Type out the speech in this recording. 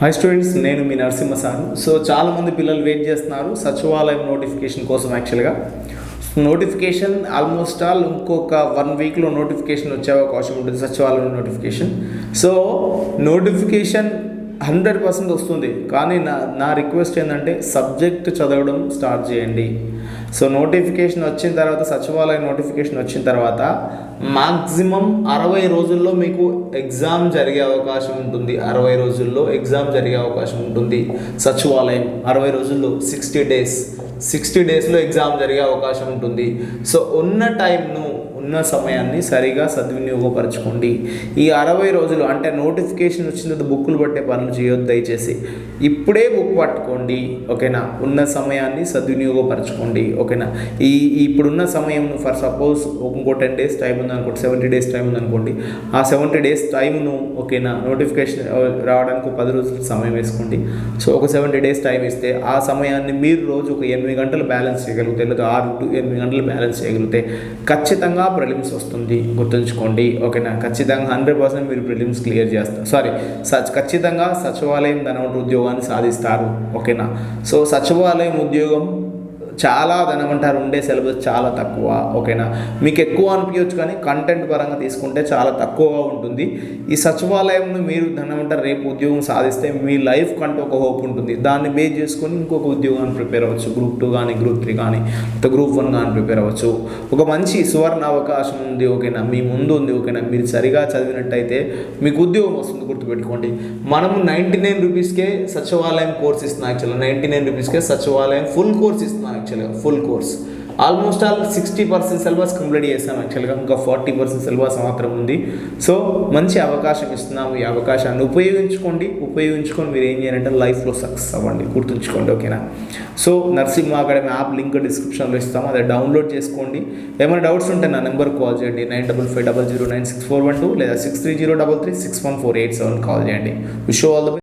Hi students నేను మీ Narasimha sir. So చాలామంది పిల్లలు వెయిట్ చేస్తున్నారు. సచివాలయం నోటిఫికేషన్ కోసం యాక్చువల్గా నోటిఫికేషన్ ఆల్మోస్ట్ ఆల్ ఇంకొక వన్ వీక్లో నోటిఫికేషన్ వచ్చే అవకాశం ఉంటుంది సచివాలయం notification so notification hundred percent వస్తుంది. కానీ నా నా రిక్వెస్ట్ ఏంటంటే సబ్జెక్ట్ చదవడం స్టార్ట్ చేయండి. సో నోటిఫికేషన్ వచ్చిన తర్వాత సచివాలయం నోటిఫికేషన్ వచ్చిన తర్వాత మాక్సిమం అరవై రోజుల్లో మీకు ఎగ్జామ్ జరిగే అవకాశం ఉంటుంది. అరవై రోజుల్లో ఎగ్జామ్ జరిగే అవకాశం ఉంటుంది. సచివాలయం అరవై రోజుల్లో సిక్స్టీ డేస్ సిక్స్టీ డేస్లో ఎగ్జామ్ జరిగే అవకాశం ఉంటుంది. సో ఉన్న టైంను ఉన్న సమయాన్ని సరిగా సద్వినియోగపరచుకోండి. ఈ అరవై రోజులు అంటే నోటిఫికేషన్ వచ్చిన తర్వాత బుక్కులు పట్టే పనులు చేయొద్దు దయచేసి. ఇప్పుడే బుక్ పట్టుకోండి ఓకేనా? ఉన్న సమయాన్ని సద్వినియోగపరచుకోండి ఓకేనా? ఈ ఇప్పుడున్న సమయం ఫర్ సపోజ్ ఇంకో టెన్ డేస్ టైం ఉంది అనుకోండి సెవెంటీ డేస్ టైం ఉందనుకోండి ఆ సెవెంటీ డేస్ టైంను ఓకేనా? నోటిఫికేషన్ రావడానికి పది రోజులు సమయం వేసుకోండి. సో ఒక సెవెంటీ డేస్ టైం ఇస్తే ఆ సమయాన్ని మీరు రోజు ఒక ఎనిమిది ఎనిమిది గంటలు బ్యాలెన్స్ చేయగలిగితే లేదా ఆరు టు ఎనిమిది గంటలు బ్యాలెన్స్ చేయగలిగితే ఖచ్చితంగా ప్రిలిమ్స్ వస్తుంది. గుర్తుంచుకోండి. ఓకేనా? ఖచ్చితంగా హండ్రెడ్ పర్సెంట్ మీరు ప్రిలిమ్స్ క్లియర్ చేస్తారు. సారీ సచ్ ఖచ్చితంగా సచివాలయం ధనవంటి ఉద్యోగాన్ని సాధిస్తారు. ఓకేనా? సో సచివాలయం ఉద్యోగం చాలా ధనమంటారు ఉండే సిలబస్ చాలా తక్కువ ఓకేనా? మీకు ఎక్కువ అనిపించవచ్చు కానీ కంటెంట్ పరంగా తీసుకుంటే చాలా తక్కువగా ఉంటుంది. ఈ సచివాలయంను మీరు ధనమంటారు రేపు ఉద్యోగం సాధిస్తే మీ లైఫ్ కంటే ఒక హోప్ ఉంటుంది. దాన్ని బేస్ చేసుకొని ఇంకొక ఉద్యోగాన్ని ప్రిపేర్ అవ్వచ్చు. గ్రూప్ టూ కానీ గ్రూప్ త్రీ కానీ లేదా గ్రూప్ వన్ కానీ ప్రిపేర్ అవ్వచ్చు. ఒక మంచి సువర్ణ అవకాశం ఉంది ఓకేనా? మీ ముందు ఉంది ఓకేనా? మీరు సరిగా చదివినట్టయితే మీకు ఉద్యోగం వస్తుంది గుర్తుపెట్టుకోండి. మనము నైంటీ నైన్ రూపీస్కే సచివాలయం కోర్స్ ఇస్తున్నాం యాక్చువల్గా నైంటీ నైన్ రూపీస్కే సచివాలయం ఫుల్ కోర్స్ ఇస్తున్నాం యాక్చువల్గా full course almost all sixty percent syllabus complete చేస్తాం యాక్చువల్గా ఇంకా ఫార్టీ పర్సెంట్ సిలబస్ మాత్రం ఉంది. సో మంచి అవకాశం ఇస్తున్నాము ఈ అవకాశాన్ని. ఉపయోగించుకోండి ఉపయోగించుకొని మీరు ఏం చేయాలంటే లైఫ్లో సక్సెస్ అవ్వండి గుర్తుంచుకోండి ఓకేనా so Narsimha academy app link డిస్క్రిప్షన్లో ఇస్తాము అదే డౌన్లోడ్ చేసుకోండి. ఏమైనా డౌట్స్ ఉంటే నా నెంబర్ కాల్ చేయండి nine double five double zero nine six four one two లేదా six three zero double three six one four eight seven call చేయండి. Wish all the